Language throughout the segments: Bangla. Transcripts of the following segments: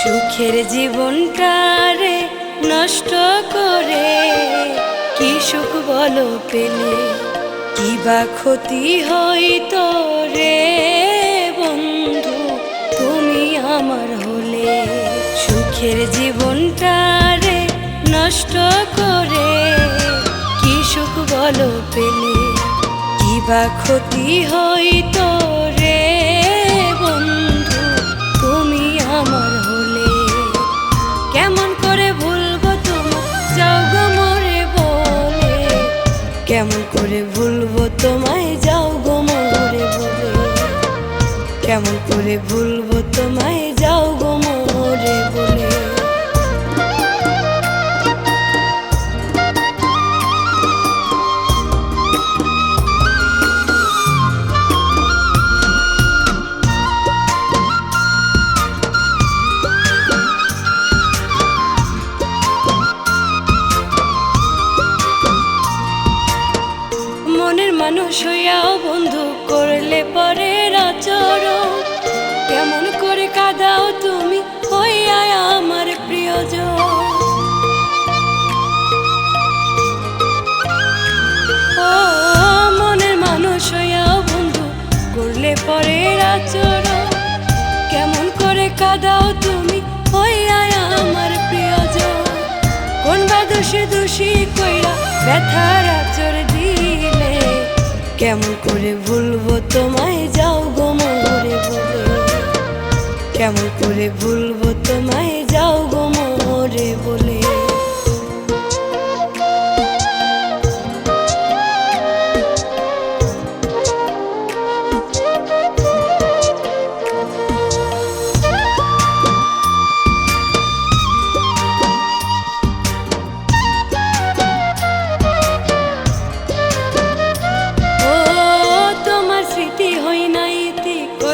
সুখের জীবনটারে নষ্ট করে কি সুখ বলো পেলে? কি ক্ষতি তো রে বন্ধু? তুমি আমার হলে সুখের জীবনটা রে নষ্ট করে। কি সুখ বলো পেলে? কিবা ক্ষতি তো রে যাও গো মরে বলে কেমন করে ভুলবো তোমায়? হইয়াও বন্ধু করলে পরে রাচর কেমন করে কাদাও তুমি হইয়া আমার প্রিয়জন। ও, মনের মানুষ হইয়াও বন্ধু করলে পরে আচর কেমন করে কাদাও তুমি হইয়া আমার প্রিয়জন। কোন বা দোষে দোষী কইরা ব্যথার আচর কেমন করে ভুলবো তোমায়? যাও গো মরে বলে কেমন করে ভুলবো তোমায়? যাও গো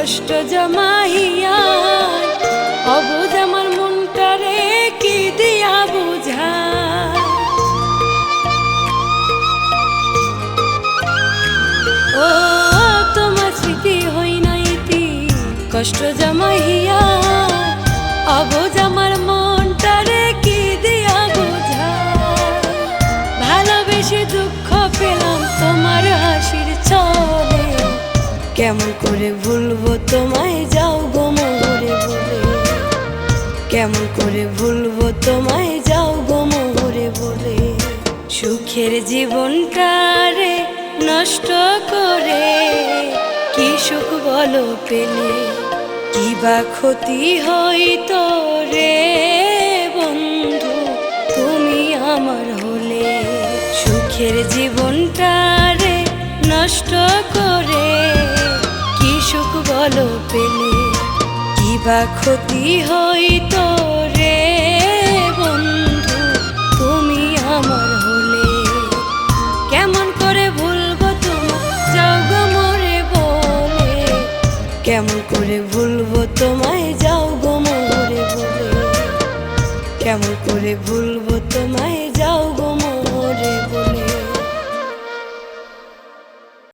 কষ্ট জমাইয়া, অবুঝ আমার মনটারে কি দিয়া বুঝা ও, তোমার স্মৃতি হই নাই ইতি, কষ্ট জমাইয়া, অবুঝ কেমন করে ভুলবো? তোমায় যাও গো মোরে বলে কেমন করে ভুলবো? তোমায় যাও গো মোরে বলে সুখের জীবনটারে নষ্ট করে। কি সুখ বলো পেলে? কি বা ক্ষতি হইতো রে বন্ধু, তুমি আমার হলে। সুখের জীবনটারে নষ্ট করে। সুখ বলো পেলে, কি বা ক্ষতি হইতো রে বন্ধু? তুমি আমার হলে কেমন করে ভুলবো তোমার যাও গো মরে বলে। কেমন করে ভুলবো তোমায়? যাও গো মরে বলে। কেমন করে ভুলবো তোমায়?